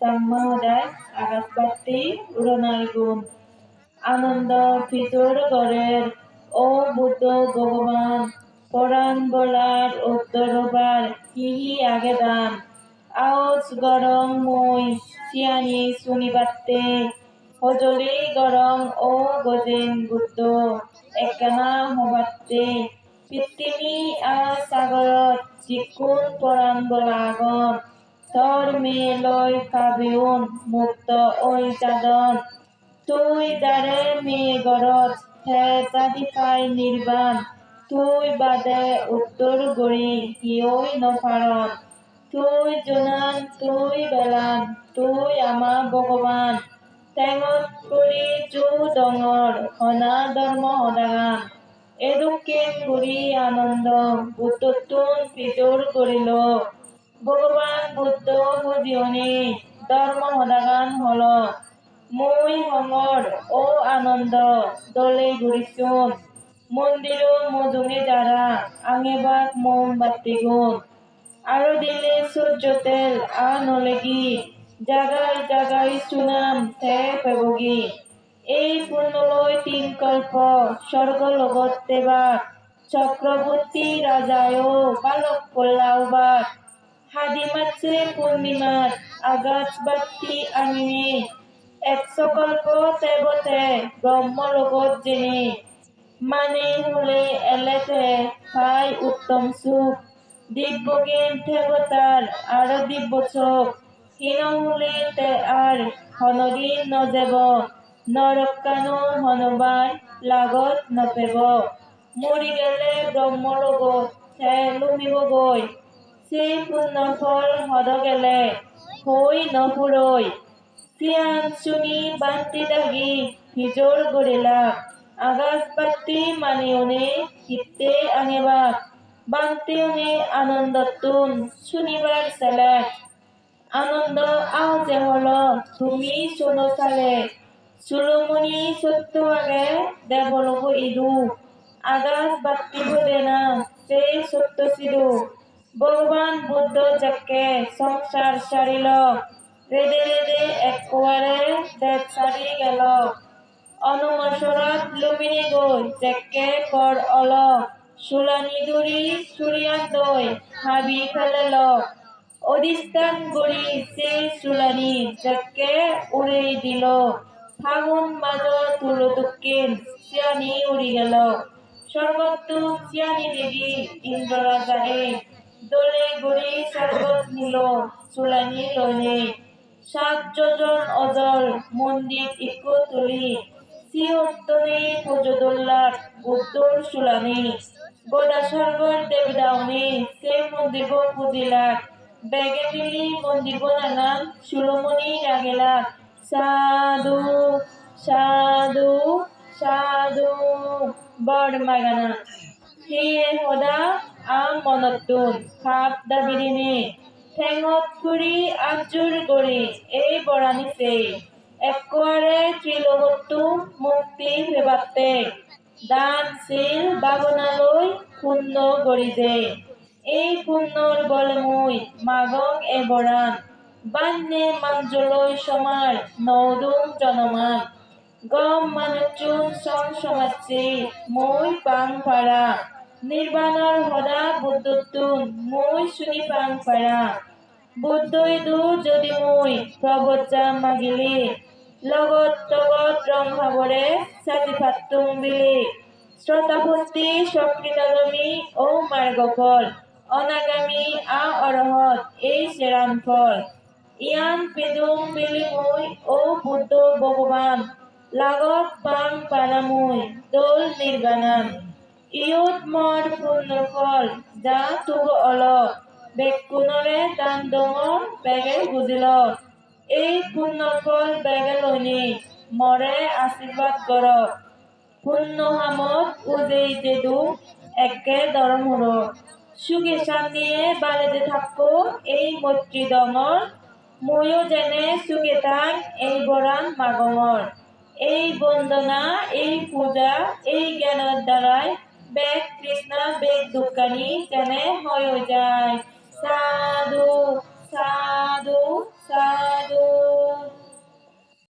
সাম্যদায় আকাশবাতি উড়নার গুণ আনন্দ ভিতর গড়ের ও বুদ্ধ ভগবান পরাণ বলার উত্তরবার হিহি আগে দান? আওজ গরম মই চিয়ানি শুনিবাতে হজলি গরম ও গজেন বুদ্ধ একানা হবাতে পৃথিবী আ সাগৰত যিকোন পৰাণ বলাগন তোর মেয়ে লয় কাবিউন, মুক্ত ওই যাদন তুই দারে মেয়ে গরত হে জাদি পাই নির্বাণ। তুই বাদে উত্তর গড়ি হিয়ই নফারণ। তুই জোনান, তুই বেলান, তুই আমা ভগবান। টেঙত কৰি জু ডঙৰ, হনা ধৰ্ম সদাগান। এদুকেন গুৰি আনন্দ বুদ্ধতুন পিজোর করিল ভগবান বুদ্ধ বুঝিয়নি ধর্ম সদাগান হল। মই হঙর ও আনন্দ, দলে ঘুরিছুন মন্দির মজুঙে যারা আঙেবাক মোমবাতি গুণ আরও দিলে সূর্য তেল আ নলেগি, জাগাই জাগাই সুনাম তে পেবগি। এই পূর্ণলয় তিন কল্প স্বর্গ লগত তেবাক চক্রবর্তী রাজায়ও বালক পল্লাওবাক হাদিমাছে পূর্ণিমাত আগাছ বাতি আনিনে। একশো কল্প তেবতে ব্রহ্ম লগত জেনে। মানে হলে এলেতে পাই উত্তম সুখ। দিব্যজ্ঞান দেবতার আর দিব্য চোখ। হীন হলে তে আর হনদিন নজেব নরকানো হনবান লাগত নপেব। মরি গেলে ব্রহ্ম লগত তে লুমিব গৈ। সেই পূর্ণ ফল হদ গেলে হই নপুরই সিয়ান শুনি বান্তি দাগি হিজোর গরিলা আগাছ বাতি মানিওনে হিতে আঙেবা বান্তিওনে আনন্দতুন শুনিবার সেলে আনন্দ যে হল তুমি শোনো সালে সুলমণি সত্য আগে দেবলগ ইদু। আগাছ বাতি বলে না, সেই সত্য ভগবান বুদ্ধ যাকে সংসার সারিল রেদে রেদে একবারে দেশ সারি গেল। অনুমসরত লুমিনি গৈ জেকে কর অল, সুলানি দুরি সুরিয়ান দই হাবি ফেলেল অধিষ্ঠান গড়ি সে সুলানি জেকে উড়ে দিল। ফাগুন মাজ তুলো দক্ষিণ চিয়ানি উড়ি গেল। স্বর্গত্ব চিয়ানি দেবী ইন্দ্র রাজারে দোলে গড়ি স্বর্গত নিল চুলানি লইলে সাত যোজন অজল মন্দির ইকো তুলি। সিহত্তনে পুজোদোল্লার বুদ্ধর চুলানি। গোদা স্বর্গর দেবদাউনি সে মন্দির পুজিলার বেগে মিলি মন্দির নানান সুলমণি রাগেলা সাধু সাধু সাধু, বড় মাগানা হিয়ে সদা আম মনতুন ভাৱ দাবিৰিনে ঠেঙত ফুৰি আজোৰ কৰি এই বৰানিছে। একোৱাৰে ত্ৰিলোকতো মুক্তি ভেবাতে, দান শিল বাগনালৈ শূন্য গৰিজে এই পুণ্যৰ বল মই মাগং এ বৰান বান্যে মাঞ্জলৈ সমাৰ নৌদুম জনমান। গম মানুচুন সং সমাজে মই পাং পাৰা নির্বাণৰ সদা বুদ্ধতুন মই শুনি পাং পাৰা। বুদ্ধই দু যদি মই প্ৰবজ্জা মাগিলি, লগত তগত ৰং ভাবৰে চাতি ফাতুং বিলি শ্রোতাভক্তি সকৃতাগমী ও মার্গফল অনাগামী আ অরহত এই সেরান ফল। ইয়ান পেদুম বিলি মই ও বুদ্ধ ভগবান লাগত পাং পানামুই দোল নির্বাণান ইয়ত মর পূর্ণ ফল, যা তুগ অল বেকুণৰে দান ডঙৰ বেগে বুজিল। এই পূৰ্ণ ফল বেগে লৈনি মৰে আশীৰ্বাদ কৰ। পূর্ণ হামত উজেই যেদু একে দরমুর সুখে শান্তিয়ে বাড়িতে থাকো এই মৈত্রী ডঙর ময়ো যেনে সুখে থাক এই বরান মাগঙর এই বন্দনা, এই পূজা, এই জ্ঞানের দ্বারাই बेग कृष्ण बेग दुकानी जने साधु साधु साधु